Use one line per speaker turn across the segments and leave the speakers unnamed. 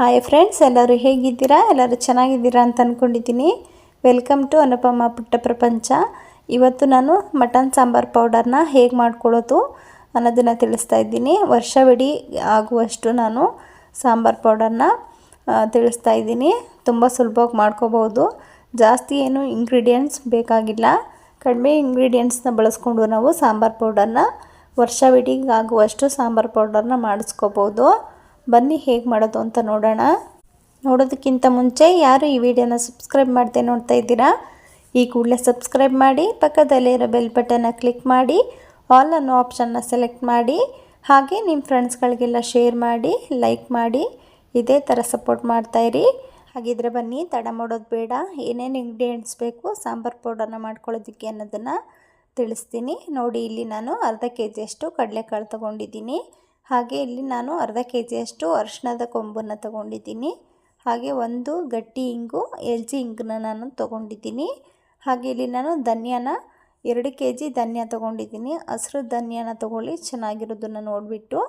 Hi friends ಎಲ್ಲರೂ ಹೇಗಿದ್ದೀರಾ? ಎಲ್ಲರೂ ಚೆನ್ನಾಗಿದ್ದೀರಾ ಅಂತ ಅಂದ್ಕೊಂಡಿದ್ದೀನಿ ವೆಲ್ಕಮ್ ಟು ಅನುಪಮ ಪುಟ್ಟ ಪ್ರಪಂಚ ಇವತ್ತು ನಾನು ಮಟನ್ ಸಾಂಬಾರ್ ಪೌಡರ್ನ ಹೇಗೆ ಮಾಡ್ಕೊಳ್ಳೋದು ಅನ್ನೋದನ್ನು ತಿಳಿಸ್ತಾ ಇದ್ದೀನಿ. ವರ್ಷವಿಡೀ ಆಗುವಷ್ಟು ನಾನು ಸಾಂಬಾರ್ ಪೌಡರ್ನ ತಿಳಿಸ್ತಾ ಇದ್ದೀನಿ. ತುಂಬ ಸುಲಭವಾಗಿ ಮಾಡ್ಕೋಬೋದು ಜಾಸ್ತಿ ಏನು ಇಂಗ್ರೀಡಿಯೆಂಟ್ಸ್ ಬೇಕಾಗಿಲ್ಲ. ಕಡಿಮೆ ಇಂಗ್ರೀಡಿಯೆಂಟ್ಸ್ನ ಬಳಸ್ಕೊಂಡು ನಾವು ಸಾಂಬಾರ್ ಪೌಡರ್ನ ವರ್ಷವಿಡೀ ಆಗುವಷ್ಟು ಸಾಂಬಾರ್ ಪೌಡರ್ನ ಮಾಡಿಸ್ಕೋಬೋದು ಬನ್ನಿ ಹೇಗೆ ಮಾಡೋದು ಅಂತ ನೋಡೋಣ. ನೋಡೋದಕ್ಕಿಂತ ಮುಂಚೆ ಯಾರು ಈ ವಿಡಿಯೋನ ಸಬ್ಸ್ಕ್ರೈಬ್ ಮಾಡದೆ ನೋಡ್ತಾ ಇದ್ದೀರಾ, ಈ ಕೂಡಲೇ ಸಬ್ಸ್ಕ್ರೈಬ್ ಮಾಡಿ, ಪಕ್ಕದಲ್ಲೇ ಇರೋ ಬೆಲ್ ಬಟನ್ನ ಕ್ಲಿಕ್ ಮಾಡಿ, ಆಲ್ ಅನ್ನೋ ಆಪ್ಷನ್ನ ಸೆಲೆಕ್ಟ್ ಮಾಡಿ, ಹಾಗೆ ನಿಮ್ಮ ಫ್ರೆಂಡ್ಸ್ಗಳಿಗೆಲ್ಲ ಶೇರ್ ಮಾಡಿ, ಲೈಕ್ ಮಾಡಿ, ಇದೇ ಥರ ಸಪೋರ್ಟ್ ಮಾಡ್ತಾಯಿರಿ ಹಾಗಿದ್ರೆ ಬನ್ನಿ, ತಡ ಮಾಡೋದು ಬೇಡ, ಏನೇನು ಇಂಗ್ರೀಡಿಯೆಂಟ್ಸ್ ಬೇಕು, ಸಾಂಬಾರ್ ಪೌಡರ್ನ ಮಾಡ್ಕೊಳ್ಳೋದಕ್ಕೆ ಅನ್ನೋದನ್ನು ತಿಳಿಸ್ತೀನಿ. ನೋಡಿ, ಇಲ್ಲಿ ನಾನು ಅರ್ಧ ಕೆ ಜಿಯಷ್ಟು ಕಡಲೆಕಾಳು ತೊಗೊಂಡಿದ್ದೀನಿ. ಹಾಗೆ ಇಲ್ಲಿ ನಾನು ಅರ್ಧ ಕೆ ಜಿಯಷ್ಟು ಅರಿಶಿಣದ ಕೊಂಬನ್ನು ತೊಗೊಂಡಿದ್ದೀನಿ. ಹಾಗೆ ಒಂದು ಗಟ್ಟಿ ಇಂಗು ಎಲ್ ಜಿ ಇಂಗನ್ನ ನಾನು ತೊಗೊಂಡಿದ್ದೀನಿ. ಹಾಗೆ ಇಲ್ಲಿ ನಾನು ಧನ್ಯನ, ಎರಡು ಕೆ ಜಿ ಧನ್ಯ ತೊಗೊಂಡಿದ್ದೀನಿ. ಹಸಿರು ಧನ್ಯನ ತೊಗೊಳ್ಳಿ, ಚೆನ್ನಾಗಿರೋದನ್ನು ನೋಡಿಬಿಟ್ಟು.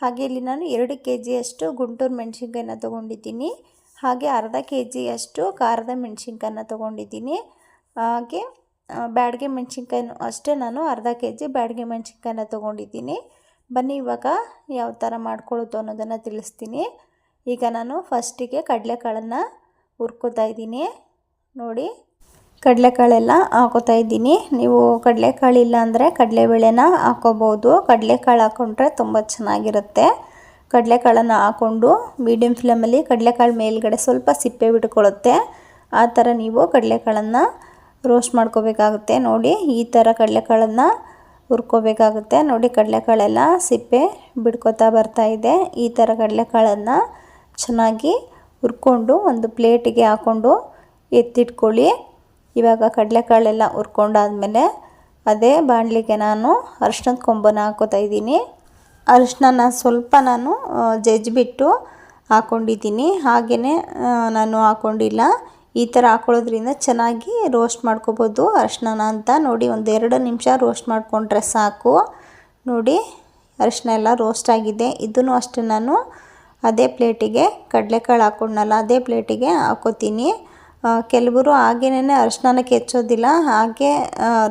ಹಾಗೆ ಇಲ್ಲಿ ನಾನು ಎರಡು ಕೆ ಜಿಯಷ್ಟು ಗುಂಟೂರು ಮೆಣಸಿನ್ಕಾಯಿನ ತೊಗೊಂಡಿದ್ದೀನಿ. ಹಾಗೆ ಅರ್ಧ ಕೆ ಜಿಯಷ್ಟು ಖಾರದ ಮೆಣಸಿನ್ಕಾಯನ್ನ ತೊಗೊಂಡಿದ್ದೀನಿ. ಹಾಗೆ ಬ್ಯಾಡಿಗೆ ಮೆಣಸಿನ್ಕಾಯನ್ನು ಮೆಣಸಿನ್ಕಾಯಿನೂ ಅಷ್ಟೇ ನಾನು ಅರ್ಧ ಕೆ ಜಿ ಬ್ಯಾಡಿಗೆ ಮೆಣಸಿನ್ಕಾಯನ್ನ ತೊಗೊಂಡಿದ್ದೀನಿ. ಬನ್ನಿ ಇವಾಗ ಯಾವ ಥರ ಮಾಡ್ಕೊಳ್ಳೋದು ಅನ್ನೋದನ್ನು ತಿಳಿಸ್ತೀನಿ. ಈಗ ನಾನು ಫಸ್ಟಿಗೆ ಕಡಲೆಕಾಳನ್ನು ಹುರ್ಕೋತಾ ಇದ್ದೀನಿ. ನೋಡಿ, ಕಡಲೆಕಾಳೆಲ್ಲ ಹಾಕೋತಾ ಇದ್ದೀನಿ. ನೀವು ಕಡಲೆಕಾಳು ಇಲ್ಲ ಅಂದರೆ ಕಡಲೆಬೇಳೆನ ಹಾಕೋಬೋದು. ಕಡಲೆಕಾಳು ಹಾಕ್ಕೊಂಡ್ರೆ ತುಂಬ ಚೆನ್ನಾಗಿರುತ್ತೆ. ಕಡಲೆಕಾಳನ್ನು ಹಾಕ್ಕೊಂಡು ಮೀಡಿಯಮ್ ಫ್ಲೇಮಲ್ಲಿ ಕಡಲೆಕಾಳು ಮೇಲ್ಗಡೆ ಸ್ವಲ್ಪ ಸಿಪ್ಪೆ ಬಿಟ್ಕೊಳ್ಳುತ್ತೆ. ಆ ಥರ ನೀವು ಕಡಲೆಕಾಳನ್ನು ರೋಸ್ಟ್ ಮಾಡ್ಕೋಬೇಕಾಗುತ್ತೆ. ನೋಡಿ, ಈ ಥರ ಕಡಲೆಕಾಳನ್ನು ಹುರ್ಕೋಬೇಕಾಗುತ್ತೆ. ನೋಡಿ ಕಡಲೆಕಾಳೆಲ್ಲ ಸಿಪ್ಪೆ ಬಿಡ್ಕೋತಾ ಬರ್ತಾ ಇದೆ. ಈ ಥರ ಕಡಲೆಕಾಳನ್ನು ಚೆನ್ನಾಗಿ ಹುರ್ಕೊಂಡು ಒಂದು ಪ್ಲೇಟಿಗೆ ಹಾಕ್ಕೊಂಡು ಎತ್ತಿಟ್ಕೊಳ್ಳಿ. ಇವಾಗ ಕಡಲೆಕಾಳೆಲ್ಲ ಹುರ್ಕೊಂಡಾದ್ಮೇಲೆ ಅದೇ ಬಾಣಲಿಗೆ ನಾನು ಅರಿಶಿನದ ಕೊಂಬನ ಹಾಕೋತಾ ಇದ್ದೀನಿ. ಅರಿಶಿನ ಸ್ವಲ್ಪ ನಾನು ಜಜ್ಜಿಬಿಟ್ಟು ಹಾಕ್ಕೊಂಡಿದ್ದೀನಿ ಹಾಗೆಯೇ ನಾನು ಹಾಕ್ಕೊಂಡಿಲ್ಲ ಈ ಥರ ಹಾಕೊಳ್ಳೋದ್ರಿಂದ ಚೆನ್ನಾಗಿ ರೋಸ್ಟ್ ಮಾಡ್ಕೋಬೋದು. ಅರಿಶಿನ ಅಂತ ನೋಡಿ ಒಂದು ಎರಡು ನಿಮಿಷ ರೋಸ್ಟ್ ಮಾಡಿಕೊಂಡ್ರೆ ಸಾಕು. ನೋಡಿ ಅರಿಶಿನ ಎಲ್ಲ ರೋಸ್ಟ್ ಆಗಿದೆ. ಇದನ್ನು ಅಷ್ಟೇ ನಾನು ಅದೇ ಪ್ಲೇಟಿಗೆ ಕಡಲೆಕಾಳು ಹಾಕ್ಕೊಂಡ್ನಲ್ಲ ಅದೇ ಪ್ಲೇಟಿಗೆ ಹಾಕೋತೀನಿ. ಕೆಲವರು ಹಾಗೇನೇ ಅರಿಶಿನ ಕೆಚ್ಚೋದಿಲ್ಲ, ಹಾಗೆ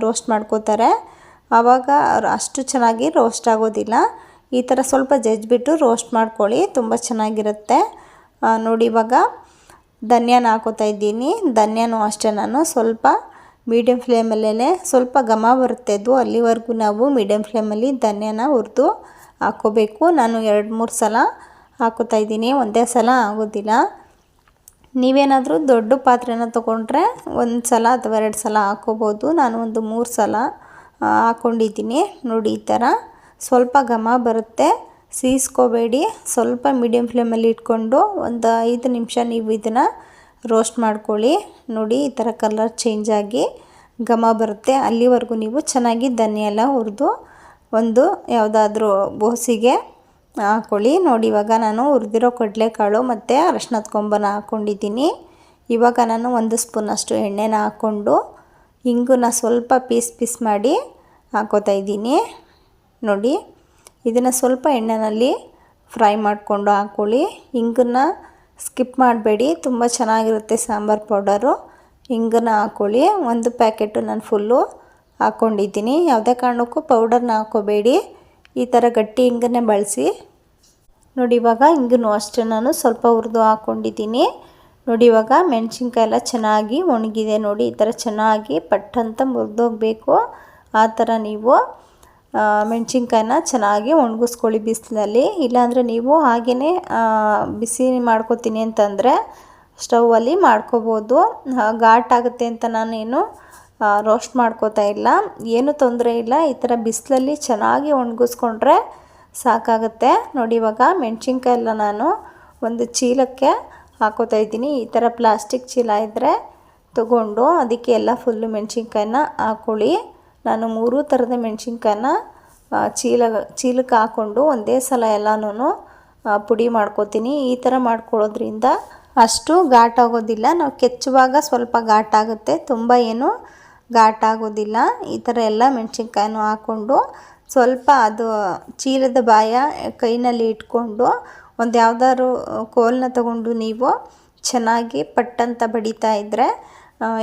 ರೋಸ್ಟ್ ಮಾಡ್ಕೋತಾರೆ. ಆವಾಗ ಅಷ್ಟು ಚೆನ್ನಾಗಿ ರೋಸ್ಟ್ ಆಗೋದಿಲ್ಲ. ಈ ಥರ ಸ್ವಲ್ಪ ಜಜ್ಜಿಬಿಟ್ಟು ರೋಸ್ಟ್ ಮಾಡ್ಕೊಳ್ಳಿ, ತುಂಬ ಚೆನ್ನಾಗಿರುತ್ತೆ. ನೋಡಿ ಇವಾಗ ಧನ್ಯನ ಹಾಕೋತಾ ಇದ್ದೀನಿ. ಧನ್ಯನೂ ಅಷ್ಟೇ ನಾನು. ಸ್ವಲ್ಪ ಮೀಡಿಯಮ್ ಫ್ಲೇಮಲ್ಲೇ ಸ್ವಲ್ಪ ಘಮ ಬರುತ್ತೆ ಅದು ಅಲ್ಲಿವರೆಗೂ ನಾವು ಮೀಡಿಯಮ್ ಫ್ಲೇಮಲ್ಲಿ ಧನ್ಯನ ಹುರಿದು ಹಾಕೋಬೇಕು. ನಾನು ಎರಡು, ಮೂರು ಸಲ ಹಾಕೋತಾ ಇದ್ದೀನಿ. ಒಂದೇ ಸಲ ಆಗೋದಿಲ್ಲ. ನೀವೇನಾದರೂ ದೊಡ್ಡ ಪಾತ್ರೆನ ತೊಗೊಂಡ್ರೆ ಒಂದು ಸಲ ಅಥವಾ ಎರಡು ಸಲ ಹಾಕೋಬೋದು. ನಾನು ಒಂದು ಮೂರು ಸಲ ಹಾಕ್ಕೊಂಡಿದ್ದೀನಿ ನೋಡಿ ಈ ಥರ ಸ್ವಲ್ಪ ಘಮ ಬರುತ್ತೆ. ಸೀಸ್ಕೋಬೇಡಿ. ಸ್ವಲ್ಪ ಮೀಡಿಯಮ್ ಫ್ಲೇಮಲ್ಲಿ ಇಟ್ಕೊಂಡು ಒಂದು ಐದು ನಿಮಿಷ ನೀವು ಇದನ್ನು ರೋಸ್ಟ್ ಮಾಡ್ಕೊಳ್ಳಿ. ನೋಡಿ, ಈ ಥರ ಕಲರ್ ಚೇಂಜ್ ಆಗಿ ಘಮ ಬರುತ್ತೆ. ಅಲ್ಲಿವರೆಗೂ ನೀವು ಚೆನ್ನಾಗಿ ಧನಿಯೆಲ್ಲ ಹುರಿದು ಒಂದು ಯಾವುದಾದ್ರೂ ಬೋಸಿಗೆ ಹಾಕೊಳ್ಳಿ. ನೋಡಿ, ಇವಾಗ ನಾನು ಹುರಿದಿರೋ ಕಡಲೆಕಾಳು ಮತ್ತು ಅರಶಿನದ ಕೊಂಬನ ಹಾಕ್ಕೊಂಡಿದ್ದೀನಿ ಇವಾಗ ನಾನು ಒಂದು ಸ್ಪೂನಷ್ಟು ಎಣ್ಣೆನ ಹಾಕ್ಕೊಂಡು ಹಿಂಗುನ ಸ್ವಲ್ಪ ಪೀಸ್ ಪೀಸ್ ಮಾಡಿ ಹಾಕೋತಾ ಇದ್ದೀನಿ. ನೋಡಿ. ಇದನ್ನು ಸ್ವಲ್ಪ ಎಣ್ಣೆಯಲ್ಲಿ ಫ್ರೈ ಮಾಡಿಕೊಂಡು ಹಾಕ್ಕೊಳ್ಳಿ ಹಿಂಗನ್ನು ಸ್ಕಿಪ್ ಮಾಡಬೇಡಿ. ತುಂಬ ಚೆನ್ನಾಗಿರುತ್ತೆ ಸಾಂಬಾರು ಪೌಡರು. ಹಿಂಗನ್ನು ಹಾಕ್ಕೊಳ್ಳಿ ಒಂದು ಪ್ಯಾಕೆಟು ನಾನು ಫುಲ್ಲು ಹಾಕ್ಕೊಂಡಿದ್ದೀನಿ ಯಾವುದೇ ಕಾರಣಕ್ಕೂ ಪೌಡರ್ನ ಹಾಕ್ಕೋಬೇಡಿ ಈ ಥರ ಗಟ್ಟಿ ಹಿಂಗನ್ನೇ ಬಳಸಿ. ನೋಡಿ, ಇವಾಗ ಹಿಂಗನ್ನು ಅಷ್ಟೇ ನಾನು ಸ್ವಲ್ಪ ಹುರಿದು ಹಾಕ್ಕೊಂಡಿದ್ದೀನಿ ನೋಡಿ, ಇವಾಗ ಮೆಣಸಿನ್ಕಾಯಿ ಎಲ್ಲ ಚೆನ್ನಾಗಿ ಒಣಗಿದೆ ನೋಡಿ. ಈ ಥರ ಚೆನ್ನಾಗಿ ಪಟ್ಟಂತ ಮುರಿದೋಗ್ಬೇಕು. ಆ ಥರ ನೀವು ಮೆಣಸಿನ್ಕಾಯಿನ ಚೆನ್ನಾಗಿ ಒಣಗಿಸ್ಕೊಳ್ಳಿ ಬಿಸಿಲಲ್ಲಿ. ಇಲ್ಲಾಂದರೆ ನೀವು ಹಾಗೆಯೇ ಬಿಸಿ ಮಾಡ್ಕೋತೀನಿ ಅಂತಂದರೆ ಸ್ಟೌವಲ್ಲಿ ಮಾಡ್ಕೋಬೋದು. ಘಾಟಾಗುತ್ತೆ ಅಂತ ನಾನೇನು ರೋಸ್ಟ್ ಮಾಡ್ಕೋತಾ ಇಲ್ಲ. ಏನೂ ತೊಂದರೆ ಇಲ್ಲ. ಈ ಥರ ಬಿಸಿಲಲ್ಲಿ ಚೆನ್ನಾಗಿ ಒಣಗಿಸ್ಕೊಂಡ್ರೆ ಸಾಕಾಗುತ್ತೆ. ನೋಡಿ, ಇವಾಗ ಮೆಣಸಿನ್ಕಾಯಿ ಎಲ್ಲ ನಾನು ಒಂದು ಚೀಲಕ್ಕೆ ಹಾಕೋತಾ ಇದ್ದೀನಿ. ಈ ಥರ ಪ್ಲಾಸ್ಟಿಕ್ ಚೀಲ ಇದ್ದರೆ ತಗೊಂಡು ಅದಕ್ಕೆ ಎಲ್ಲ ಫುಲ್ಲು ಮೆಣಸಿನ್ಕಾಯಿನ ಹಾಕ್ಕೊಳ್ಳಿ ನಾನು ಮೂರು ಥರದ ಮೆಣಸಿನ್ಕಾಯನ್ನ ಚೀಲ, ಚೀಲಕ್ಕೆ ಹಾಕ್ಕೊಂಡು ಒಂದೇ ಸಲ ಎಲ್ಲನೂ ಪುಡಿ ಮಾಡ್ಕೋತೀನಿ. ಈ ಥರ ಮಾಡ್ಕೊಳ್ಳೋದ್ರಿಂದ ಅಷ್ಟು ಘಾಟಾಗೋದಿಲ್ಲ ನಾವು ಕೆಚ್ಚುವಾಗ ಸ್ವಲ್ಪ ಘಾಟಾಗುತ್ತೆ ತುಂಬ ಏನು ಘಾಟಾಗೋದಿಲ್ಲ ಈ ಥರ ಎಲ್ಲ ಮೆಣಸಿನ್ಕಾಯನ್ನು ಹಾಕ್ಕೊಂಡು ಸ್ವಲ್ಪ ಅದು ಚೀಲದ ಬಾಯ ಕೈನಲ್ಲಿ ಇಟ್ಕೊಂಡು ಒಂದು ಯಾವುದಾದ್ರು ಕೋಲನ್ನ ತಗೊಂಡು ನೀವು ಚೆನ್ನಾಗಿ ಪಟ್ಟಂತ ಬಡಿತಾ ಇದ್ದರೆ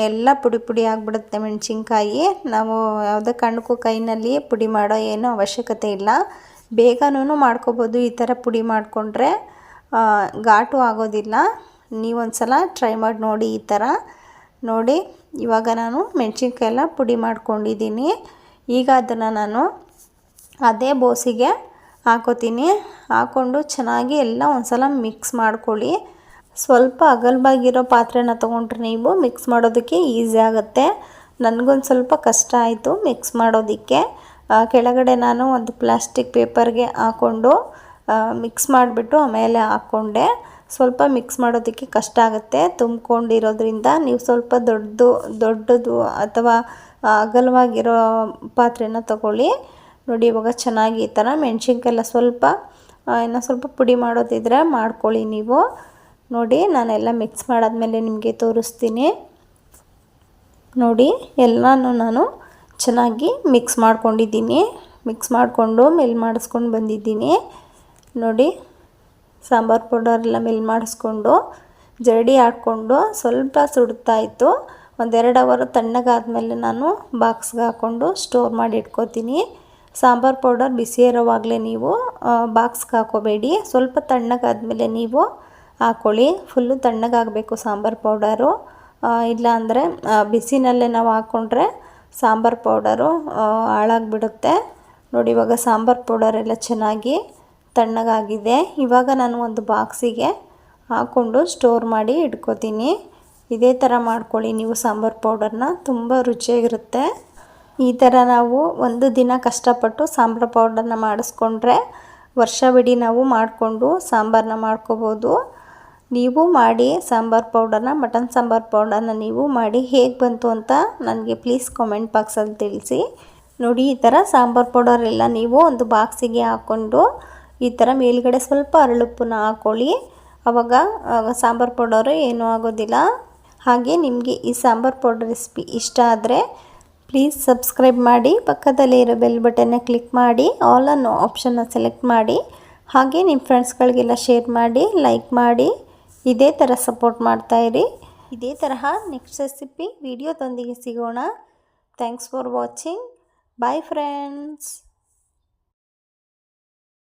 ಎಲ್ಲ ಪುಡಿ ಪುಡಿ ಆಗಿಬಿಡುತ್ತೆ ಮೆಣಸಿನ್ಕಾಯಿ. ನಾವು ಯಾವುದೇ ಕಾರಣಕ್ಕೂ ಕೈನಲ್ಲಿ ಪುಡಿ ಮಾಡೋ ಏನೂ ಅವಶ್ಯಕತೆ ಇಲ್ಲ. ಬೇಗನೂ ಮಾಡ್ಕೋಬೋದು ಈ ಥರ ಪುಡಿ ಮಾಡಿಕೊಂಡ್ರೆ. ಘಾಟು ಆಗೋದಿಲ್ಲ. ನೀವೊಂದು ಸಲ ಟ್ರೈ ಮಾಡಿ ನೋಡಿ ಈ ಥರ. ನೋಡಿ, ಇವಾಗ ನಾನು ಮೆಣಸಿನ್ಕಾಯಿ ಎಲ್ಲ ಪುಡಿ ಮಾಡ್ಕೊಂಡಿದ್ದೀನಿ. ಈಗ ಅದನ್ನು ನಾನು ಅದೇ ಬೋಸಿಗೆ ಹಾಕೋತೀನಿ. ಹಾಕ್ಕೊಂಡು ಚೆನ್ನಾಗಿ ಎಲ್ಲ ಒಂದು ಸಲ ಮಿಕ್ಸ್ ಮಾಡ್ಕೊಳ್ಳಿ. ಸ್ವಲ್ಪ ಅಗಲವಾಗಿರೋ ಪಾತ್ರೆನ ತೊಗೊಂಡ್ರೆ ನೀವು ಮಿಕ್ಸ್ ಮಾಡೋದಕ್ಕೆ ಈಸಿ ಆಗುತ್ತೆ. ನನಗೊಂದು ಸ್ವಲ್ಪ ಕಷ್ಟ ಆಯಿತು ಮಿಕ್ಸ್ ಮಾಡೋದಕ್ಕೆ. ಕೆಳಗಡೆ ನಾನು ಒಂದು ಪ್ಲಾಸ್ಟಿಕ್ ಪೇಪರ್ಗೆ ಹಾಕ್ಕೊಂಡು ಮಿಕ್ಸ್ ಮಾಡಿಬಿಟ್ಟು ಆಮೇಲೆ ಹಾಕ್ಕೊಂಡೆ. ಸ್ವಲ್ಪ ಮಿಕ್ಸ್ ಮಾಡೋದಕ್ಕೆ ಕಷ್ಟ ಆಗುತ್ತೆ. ತುಂಬ್ಕೊಂಡಿರೋದ್ರಿಂದ ನೀವು ಸ್ವಲ್ಪ ದೊಡ್ಡದು ದೊಡ್ಡದು ಅಥವಾ ಅಗಲವಾಗಿರೋ ಪಾತ್ರೆನ ತಗೊಳ್ಳಿ. ನೋಡಿ, ಇವಾಗ ಚೆನ್ನಾಗಿ ಈ ಥರ ಮೆಣಸಿನ್ಕಾಯೆಲ್ಲ ಸ್ವಲ್ಪ ಇನ್ನು ಸ್ವಲ್ಪ ಪುಡಿ ಮಾಡೋದಿದ್ರೆ ಮಾಡ್ಕೊಳ್ಳಿ ನೀವು. ನೋಡಿ, ನಾನೆಲ್ಲ ಮಿಕ್ಸ್ ಮಾಡಾದ್ಮೇಲೆ ನಿಮಗೆ ತೋರಿಸ್ತೀನಿ. ನೋಡಿ, ಎಲ್ಲನೂ ನಾನು ಚೆನ್ನಾಗಿ ಮಿಕ್ಸ್ ಮಾಡ್ಕೊಂಡಿದ್ದೀನಿ. ಮಿಕ್ಸ್ ಮಾಡಿಕೊಂಡು ಮೆಲ್ ಮಾಡಿಸ್ಕೊಂಡು ಬಂದಿದ್ದೀನಿ. ನೋಡಿ, ಸಾಂಬಾರು ಪೌಡರ್ ಎಲ್ಲ ಮೆಲ್ ಮಾಡಿಸ್ಕೊಂಡು, ಜರಡಿ ಹಾಕ್ಕೊಂಡು ಸ್ವಲ್ಪ ಸುಡ್ತಾ ಇತ್ತು. ಒಂದೆರಡು ಅವರು ತಣ್ಣಗಾದಮೇಲೆ ನಾನು ಬಾಕ್ಸ್ಗೆ ಹಾಕ್ಕೊಂಡು ಸ್ಟೋರ್ ಮಾಡಿ ಇಟ್ಕೋತೀನಿ. ಸಾಂಬಾರು ಪೌಡರ್ ಬಿಸಿ ಇರೋವಾಗಲೇ ನೀವು ಬಾಕ್ಸ್ಗೆ ಹಾಕೋಬೇಡಿ. ಸ್ವಲ್ಪ ತಣ್ಣಗಾದಮೇಲೆ ನೀವು ಹಾಕ್ಕೊಳ್ಳಿ ಫುಲ್ಲು ತಣ್ಣಗಾಗಬೇಕು, ಸಾಂಬಾರು ಪೌಡರು. ಇಲ್ಲಾಂದರೆ ಬಿಸಿನಲ್ಲೇ ನಾವು ಹಾಕ್ಕೊಂಡ್ರೆ ಸಾಂಬಾರು ಪೌಡರು ಹಾಳಾಗಿಬಿಡುತ್ತೆ. ನೋಡಿ, ಇವಾಗ ಸಾಂಬಾರು ಪೌಡರ್ ಎಲ್ಲ ಚೆನ್ನಾಗಿ ತಣ್ಣಗಾಗಿದೆ. ಇವಾಗ ನಾನು ಒಂದು ಬಾಕ್ಸಿಗೆ ಹಾಕ್ಕೊಂಡು ಸ್ಟೋರ್ ಮಾಡಿ ಇಟ್ಕೋತೀನಿ. ಇದೇ ಥರ ಮಾಡ್ಕೊಳ್ಳಿ ನೀವು ಸಾಂಬಾರು ಪೌಡರ್ನ, ತುಂಬ ರುಚಿಯಾಗಿರುತ್ತೆ. ಈ ಥರ ನಾವು ಒಂದು ದಿನ ಕಷ್ಟಪಟ್ಟು ಸಾಂಬಾರು ಪೌಡರ್ನ ಮಾಡಿಸ್ಕೊಂಡ್ರೆ ವರ್ಷವಿಡೀ ನಾವು ಮಾಡಿಕೊಂಡು ಸಾಂಬಾರನ್ನ ಮಾಡ್ಕೋಬೋದು. ನೀವು ಮಾಡಿ ಸಾಂಬಾರು ಪೌಡರ್ನ, ಮಟನ್ ಸಾಂಬಾರು ಪೌಡರ್ನ ನೀವು ಮಾಡಿ ಹೇಗೆ ಬಂತು ಅಂತ ನನಗೆ ಪ್ಲೀಸ್ ಕಾಮೆಂಟ್ ಬಾಕ್ಸಲ್ಲಿ ತಿಳಿಸಿ. ನೋಡಿ, ಈ ಥರ ಸಾಂಬಾರು ಪೌಡರ್ ಎಲ್ಲ ನೀವು ಒಂದು ಬಾಕ್ಸಿಗೆ ಹಾಕ್ಕೊಂಡು, ಈ ಥರ ಮೇಲ್ಗಡೆ ಸ್ವಲ್ಪ ಅರಳುಪ್ಪನ್ನ ಹಾಕ್ಕೊಳ್ಳಿ ಆವಾಗ ಸಾಂಬಾರು ಪೌಡರ್ ಏನೂ ಆಗೋದಿಲ್ಲ. ಹಾಗೆ ನಿಮಗೆ ಈ ಸಾಂಬಾರು ಪೌಡರ್ ರೆಸಿಪಿ ಇಷ್ಟ ಆದರೆ ಪ್ಲೀಸ್ ಸಬ್ಸ್ಕ್ರೈಬ್ ಮಾಡಿ, ಪಕ್ಕದಲ್ಲಿ ಇರೋ ಬೆಲ್ ಬಟನ್ನ ಕ್ಲಿಕ್ ಮಾಡಿ ಆಲ್ ಅನ್ನೋ ಆಪ್ಷನ್ನ ಸೆಲೆಕ್ಟ್ ಮಾಡಿ. ಹಾಗೆ ನಿಮ್ಮ ಫ್ರೆಂಡ್ಸ್ಗಳಿಗೆಲ್ಲ ಶೇರ್ ಮಾಡಿ ಲೈಕ್ ಮಾಡಿ. ಇದೇ ಥರ ಸಪೋರ್ಟ್ ಮಾಡ್ತಾಯಿರಿ ಇದೇ ತರಹ ನೆಕ್ಸ್ಟ್ ರೆಸಿಪಿ ವಿಡಿಯೋದೊಂದಿಗೆ ಸಿಗೋಣ. Thanks for watching bye friends